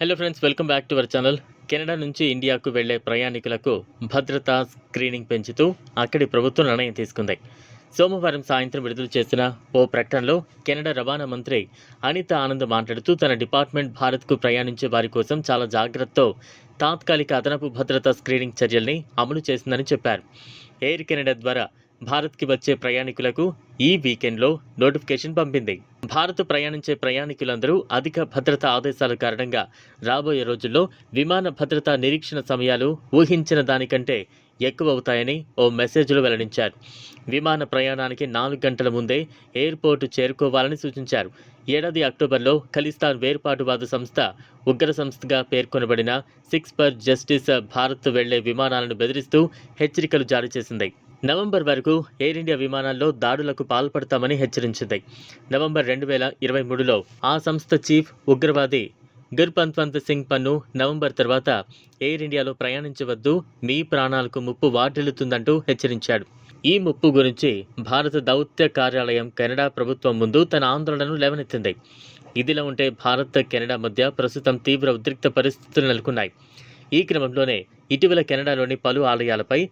Hello friends welcome back to our channel Canada నుంచి ఇండియాకు వెళ్ళే ప్రయాణికులకు భద్రతా స్క్రీనింగ్ పెంచుతూ అక్కడి ప్రభుత్వం నిర్ణయం తీసుకుంది. సోమవారం సాయంత్రం విడుదల చేసిన ఓ ప్రకటనలో కెనడా రవాణా మంత్రి అనిత ఆనంద్ మాట్లాడుతూ తన డిపార్ట్మెంట్ భారత్కు ప్రయాణించే వారి కోసం చాలా జాగ్రత్తతో తాత్కాలిక అదనపు భద్రతా స్క్రీనింగ్ చర్యల్ని అమలు చేసిందని చెప్పారు. ఎయిర్ కెనడా ద్వారా భారత్కి వచ్చే ప్రయాణికులకు ఈ వీకెండ్లో నోటిఫికేషన్ పంపింది. భారత్ ప్రయాణించే ప్రయాణికులందరూ అధిక భద్రతా ఆదేశాల కారణంగా రాబోయే రోజుల్లో విమాన భద్రతా నిరీక్షణ సమయాలు ఊహించిన దానికంటే ఎక్కువ అవుతాయని ఓ మెసేజ్లో వెల్లడించారు. విమాన ప్రయాణానికి నాలుగు గంటల ముందే ఎయిర్పోర్టు చేరుకోవాలని సూచించారు. ఏడాది అక్టోబర్లో ఖలిస్తాన్ వేర్పాటువాద సంస్థ ఉగ్ర సంస్థగా పేర్కొనబడిన సిక్స్ పర్ జస్టిస్ భారత్ వెళ్ళే విమానాలను బెదిరిస్తూ హెచ్చరికలు జారీ చేసింది. నవంబర్ వరకు ఎయిర్ ఇండియా విమానాల్లో దాడులకు పాల్పడతామని హెచ్చరించింది. నవంబర్ రెండు వేల ఇరవై మూడులో ఆ సంస్థ చీఫ్ ఉగ్రవాది గుర్పంత్వంత్ సింగ్ పన్ను నవంబర్ తర్వాత ఎయిర్ ఇండియాలో ప్రయాణించవద్దు మీ ప్రాణాలకు ముప్పు వాటిల్లుతుందంటూ హెచ్చరించాడు. ఈ ముప్పు గురించి భారత దౌత్య కార్యాలయం కెనడా ప్రభుత్వం ముందు తన ఆందోళనను లేవనెత్తింది. ఇదిలా ఉంటే భారత్ కెనడా మధ్య ప్రస్తుతం తీవ్ర ఉద్రిక్త పరిస్థితులు నెలకొన్నాయి. ఈ క్రమంలోనే ఇటీవల కెనడాలోని పలు ఆలయాలపై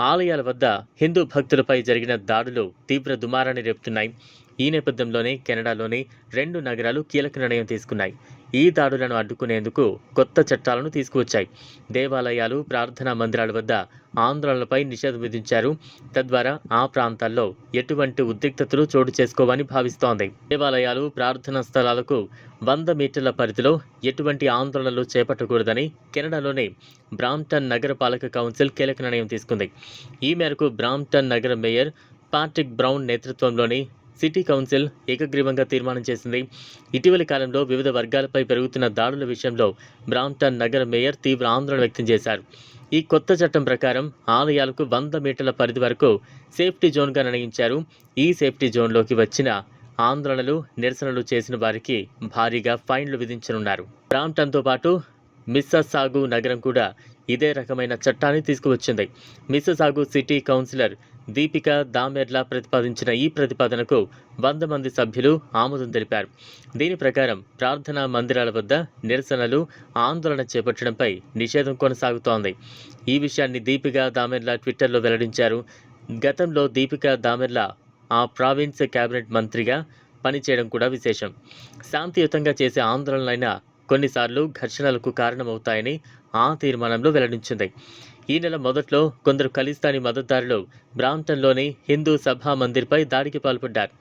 ఆలయాల వద్ద హిందూ భక్తులపై జరిగిన దాడులు తీవ్ర దుమారాన్ని రేపుతున్నాయి. ఈ నేపథ్యంలోనే కెనడాలోని రెండు నగరాలు కీలక నిర్ణయం తీసుకున్నాయి. ఈ దాడులను అడ్డుకునేందుకు కొత్త చట్టాలను తీసుకువచ్చాయి. దేవాలయాలు ప్రార్థనా మందిరాల వద్ద ఆందోళనలపై నిషేధం విధించారు. తద్వారా ఆ ప్రాంతాల్లో ఎటువంటి ఉద్రిక్తతలు చోటు చేసుకోవని భావిస్తోంది. దేవాలయాలు ప్రార్థనా స్థలాలకు వంద మీటర్ల పరిధిలో ఎటువంటి ఆందోళనలు చేపట్టకూడదని కెనడాలోని బ్రాంప్టన్ నగరపాలక కౌన్సిల్ కీలక నిర్ణయం తీసుకుంది. ఈ మేరకు బ్రాంప్టన్ నగర మేయర్ పాట్రిక్ బ్రౌన్ నేతృత్వంలోని సిటీ కౌన్సిల్ ఏకగ్రీవంగా తీర్మానం చేసింది. ఇటీవలి కాలంలో వివిధ వర్గాలపై పెరుగుతున్న దాడుల విషయంలో బ్రాంప్టన్ నగర మేయర్ తీవ్ర ఆందోళన వ్యక్తం చేశారు. ఈ కొత్త చట్టం ప్రకారం ఆలయాలకు వంద మీటర్ల పరిధి వరకు సేఫ్టీ జోన్గా నిర్ణయించారు. ఈ సేఫ్టీ జోన్లోకి వచ్చిన ఆందోళనలు నిరసనలు చేసిన వారికి భారీగా ఫైన్లు విధించనున్నారు. బ్రాంప్టన్తో పాటు మిస్ససాగు నగరం కూడా ఇదే రకమైన చట్టాన్ని తీసుకువచ్చింది. Mississauga city councillor Deepika Damerla ప్రతిపాదించిన ఈ ప్రతిపాదనకు వంద మంది సభ్యులు ఆమోదం తెలిపారు. దీని ప్రకారం ప్రార్థనా మందిరాల వద్ద నిరసనలు ఆందోళన చేపట్టడంపై నిషేధం కొనసాగుతోంది. ఈ విషయాన్ని దీపిక దామెర్లా ట్విట్టర్లో వెల్లడించారు. గతంలో దీపిక దామెర్లా ఆ ప్రావిన్స్ కేబినెట్ మంత్రిగా పనిచేయడం కూడా విశేషం. శాంతియుతంగా చేసే ఆందోళనలైనా కొన్నిసార్లు ఘర్షణలకు కారణమవుతాయని ఆ తీర్మానంలో వెల్లడించింది. ఈ నెల మొదట్లో కొందరు ఖలిస్తానీ మద్దతుదారులు బ్రాంప్టన్లోని హిందూ సభా మందిర్పై దాడికి పాల్పడ్డారు.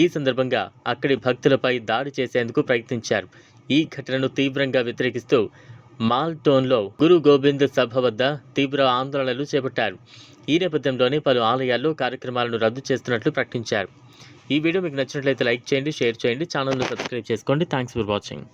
ఈ సందర్భంగా అక్కడి భక్తులపై దాడి చేసేందుకు ప్రయత్నించారు. ఈ ఘటనను తీవ్రంగా వ్యతిరేకిస్తూ మాల్టోన్లో గురు గోబింద్ సభ వద్ద తీవ్ర ఆందోళనలు చేపట్టారు. ఈ నేపథ్యంలోనే పలు ఆలయాల్లో కార్యక్రమాలను రద్దు చేస్తున్నట్లు ప్రకటించారు. ఈ వీడియో మీకు నచ్చినట్లయితే లైక్ చేయండి షేర్ చేయండి ఛానల్ను సబ్స్క్రైబ్ చేసుకోండి. Thanks for watching.